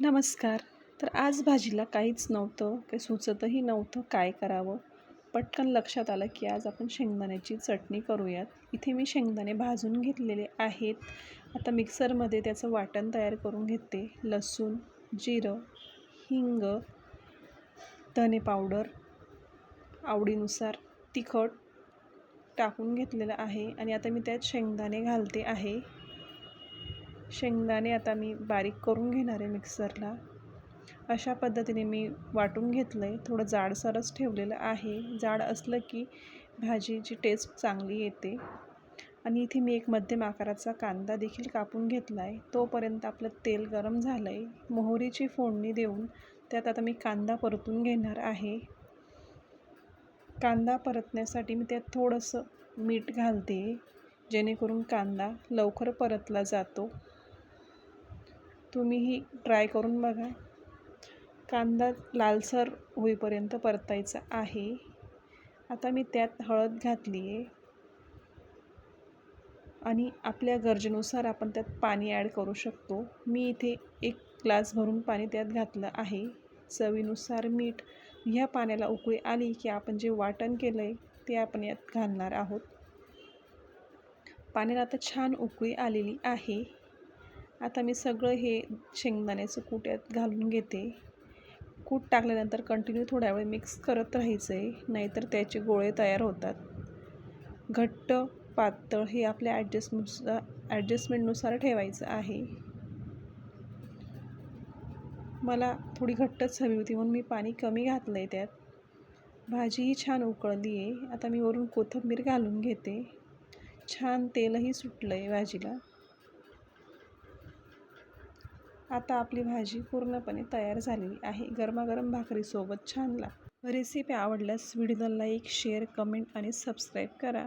नमस्कार. तर आज भाजीला काहीच नव्हतं काही सुचतही नव्हतं काय करावं. पटकन लक्षात आलं की आज आपण शेंगदाण्याची चटणी करूयात. इथे मी शेंगदाणे भाजून घेतलेले आहेत. आता मिक्सरमध्ये त्याचं वाटण तयार करून घेते. लसूण जिरं हिंग धने पावडर आवडीनुसार तिखट टाकून घेतलेलं आहे. आणि आता मी त्यात शेंगदाणे घालते आहे. शेंगदाणे आता मी बारीक करून घेणार आहे मिक्सरला. अशा पद्धतीने मी वाटून घेतलं आहे थोडं जाडसरच ठेवलेलं आहे. जाड असलं की भाजीची टेस्ट चांगली येते. आणि इथे मी एक मध्यम आकाराचा कांदा देखील कापून घेतला आहे तोपर्यंत आपलं तेल गरम झालं आहे मोहरीची फोडणी देऊन त्यात आता मी कांदा परतून घेणार आहे. कांदा परतण्यासाठी मी त्यात थोडंसं मीठ घालते. जेणेकरून कांदा लवकर परतला जातो. तुम्हीही ट्राय करून बघा. कांदा लालसर होईपर्यंत परतायचा आहे. आता मी त्यात हळद घातली आहे आणि आपल्या गरजेनुसार आपण त्यात पाणी ॲड करू शकतो. मी इथे एक ग्लास भरून पाणी त्यात घातलं आहे. चवीनुसार मीठ ह्या पाण्याला उकळी आली की आपण जे वाटण केलं आहे ते आपण यात घालणार आहोत. पाण्याला आता छान उकळी आलेली आहे. आता मी सगळं हे शेंगदाण्याचं कूट यात घालून घेते. कूट टाकल्यानंतर कंटिन्यू थोड्या वेळ मिक्स करत राहायचं आहे नाहीतर त्याचे गोळे तयार होतात. घट्ट पातळ हे आपल्या ॲडजस्टनुसार ॲडजस्टमेंटनुसार ठेवायचं आहे. मला थोडी घट्टच हवी होती म्हणून मी पाणी कमी घातलं आहे त्यात भाजीही छान उकळली आहे. आता मी वरून कोथिंबीर घालून घेते. छान तेलही सुटलं आहे भाजीला. आता आपली भाजी पूर्णपणे तयार झालेली आहे. गरमागरम भाकरीसोबत छान लाग रेसिपी आवडल्यास व्हिडिओला लाईक शेअर कमेंट आणि सबस्क्राईब करा.